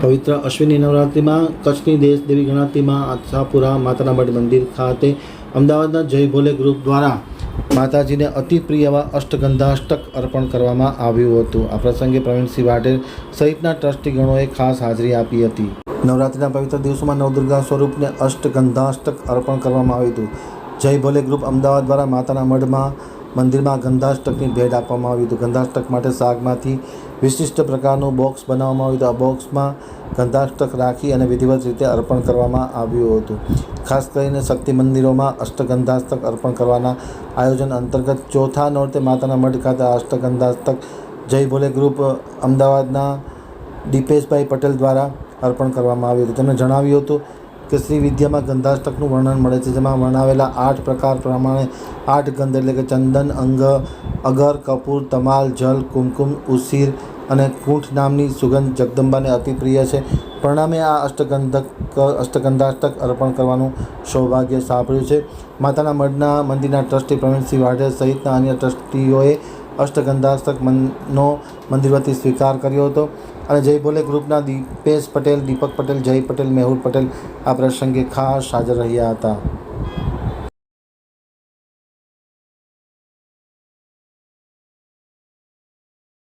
પવિત્ર અશ્વિની નવરાત્રિમાં કચ્છની દેશ દેવી ગણાતીમાં આશાપુરા માતાના મઢ મંદિર ખાતે અમદાવાદના જય ભોલે ગ્રુપ દ્વારા માતાજીને અતિ પ્રિય એવા અષ્ટગંધાષ્ટક અર્પણ કરવામાં આવ્યું હતું. આ પ્રસંગે પ્રવીણસિંહ વાટેર સહિતના ટ્રસ્ટીગણોએ ખાસ હાજરી આપી હતી. નવરાત્રિના પવિત્ર દિવસોમાં નવદુર્ગા સ્વરૂપને અષ્ટગંધાષ્ટક અર્પણ કરવામાં આવ્યું હતું. જય ભોલે ગ્રુપ અમદાવાદ દ્વારા માતાના મઢમાં મંદિરમાં ગંધાષ્ટકની ભેટ આપવામાં આવી હતું. ગંધાષ્ટક માટે શાકમાંથી વિશિષ્ટ પ્રકારનું બોક્સ બનાવવામાં આવ્યું હતું. આ બોક્સમાં ગંધાષ્ટક રાખી અને વિધિવત રીતે અર્પણ કરવામાં આવ્યું હતું. ખાસ કરીને શક્તિ મંદિરોમાં અષ્ટગંધાષ્ટક અર્પણ કરવાના આયોજન અંતર્ગત ચોથા નોરતે માતાના મઢ ખાતે અષ્ટગંધાસ્તક જય ભોલે ગ્રુપ અમદાવાદના દીપેશભાઈ પટેલ દ્વારા અર્પણ કરવામાં આવ્યું હતું. તેમણે જણાવ્યું હતું કે શ્રી વિદ્યામાં ગંધાષ્ટકનું વર્ણન મળે છે, જેમાં વર્ણવેલા આઠ પ્રકાર પ્રમાણે આઠ ગંધ એટલે કે ચંદન, અંગ, અગર, કપૂર, તમાલ, જલ, કુમકુમ, ઉસીર અને કૂંઠ નામની સુગંધ જગદંબાને અતિ પ્રિય છે. પરિણામે આ અષ્ટગંધક, અષ્ટગંધાષ્ટક અર્પણ કરવાનું સૌભાગ્ય સાંપડ્યું છે. માતાના મઢના મંદિરના ટ્રસ્ટી પ્રવીણસિંહ વાઢેર સહિતના અન્ય ટ્રસ્ટીઓએ અષ્ટગંધાષ્ટક મનનો મંદિર સ્વીકાર કર્યો હતો. અને જય ભોલે ગ્રુપના દીપેશ પટેલ, દીપક પટેલ, જય પટેલ, મેહુલ પટેલ આ પ્રસંગે ખાસ હાજર રહ્યા હતા.